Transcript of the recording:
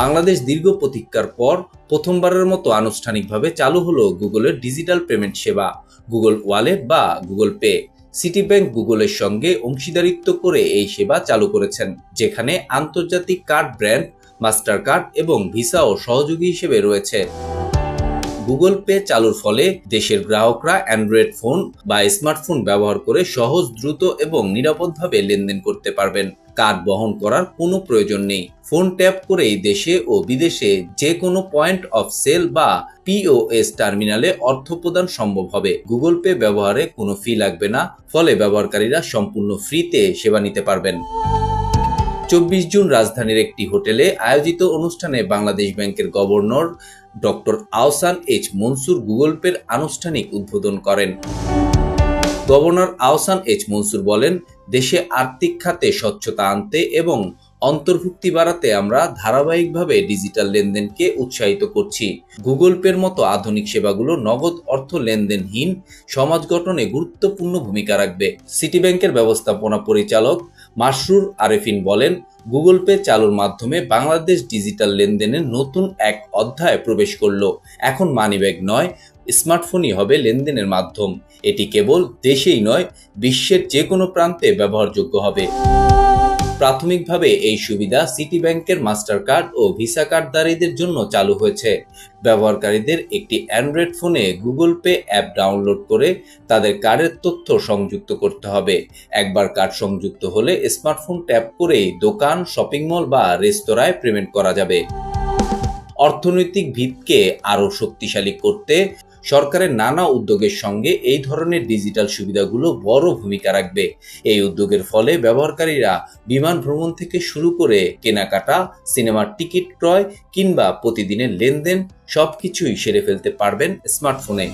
বাংলাদেশ দীর্ঘ প্রতীক্ষার পর প্রথমবারের মতো আনুষ্ঠানিকভাবে চালু হলো গুগলের ডিজিটাল পেমেন্ট সেবা, গুগল ওয়ালেট বা গুগল পে। সিটি ব্যাংক গুগলের সঙ্গে অংশীদারিত্ব করে এই সেবা চালু করেছেন, যেখানে আন্তর্জাতিক কার্ড ব্র্যান্ড মাস্টার কার্ড এবং ভিসাও সহযোগী হিসেবে রয়েছে। গুগল পে চালুর ফলে দেশের গ্রাহকরা অ্যান্ড্রয়েড ফোন বা স্মার্টফোন ব্যবহার করে সহজ, দ্রুত এবং নিরাপদভাবে লেনদেন করতে পারবেন। কার্ড বহন করার কোনো প্রয়োজন নেই। ফোন ট্যাপ করেই দেশে ও বিদেশে যে কোনো পয়েন্ট অফ সেল বা পিওএস টার্মিনালে অর্থ প্রদান সম্ভব হবে। গুগল পে ব্যবহারে কোনো ফি লাগবে না, ফলে ব্যবহারকারীরা সম্পূর্ণ ফ্রিতে সেবা নিতে পারবেন। চব্বিশ জুন রাজধানীর একটি হোটেলে আয়োজিত অনুষ্ঠানে বাংলাদেশ ব্যাংকের governor doctor Ahsan H Mansur Google পের আনুষ্ঠানিক উদ্বোধন করেন। গভর্নর আহসান এইচ মনসুর বলেন, দেশে আর্থিক খাতে স্বচ্ছতা আনতে এবং অন্তর্ভুক্তি বাড়াতে আমরা ধারাবাহিকভাবে ডিজিটাল লেনদেনকে উৎসাহিত করছি। গুগল পের মতো আধুনিক সেবাগুলো নগদ অর্থ লেনদেনহীন সমাজ গঠনে গুরুত্বপূর্ণ ভূমিকা রাখবে। সিটি ব্যাংকের ব্যবস্থাপনা পরিচালক মাসরুর আরেফিন বলেন, গুগল পে চালুর মাধ্যমে বাংলাদেশ ডিজিটাল লেনদেনের নতুন এক অধ্যায় প্রবেশ করল। এখন মানিব্যাগ নয়, স্মার্টফোনই হবে লেনদেনের মাধ্যম। এটি কেবল দেশেই নয়, বিশ্বের যে কোনো প্রান্তে ব্যবহারযোগ্য হবে। প্রাথমিকভাবে এই সুবিধা সিটি ব্যাংকের মাস্টার কার্ড ও ভিসা কার্ডধারীদের জন্য চালু হয়েছে। ব্যবহারকারীদের একটি অ্যান্ড্রয়েড ফোনে গুগল পে অ্যাপ ডাউনলোড করে তাদের কার্ডের তথ্য সংযুক্ত করতে হবে। একবার কার্ড সংযুক্ত হলে স্মার্টফোন ট্যাপ করেই দোকান, শপিং মল বা রেস্তোরাঁয় পেমেন্ট করা যাবে। অর্থনৈতিক ভিতকে আরও শক্তিশালী করতে সরকারের নানা উদ্যোগের সঙ্গে এই ধরনের ডিজিটাল সুবিধাগুলো বড় ভূমিকা রাখবে। এই উদ্যোগের ফলে ব্যবহারকারীরা বিমান ভ্রমণ থেকে শুরু করে কেনাকাটা, সিনেমার টিকিট ক্রয় কিংবা প্রতিদিনের লেনদেন সবকিছুই সেরে ফেলতে পারবেন স্মার্টফোনে।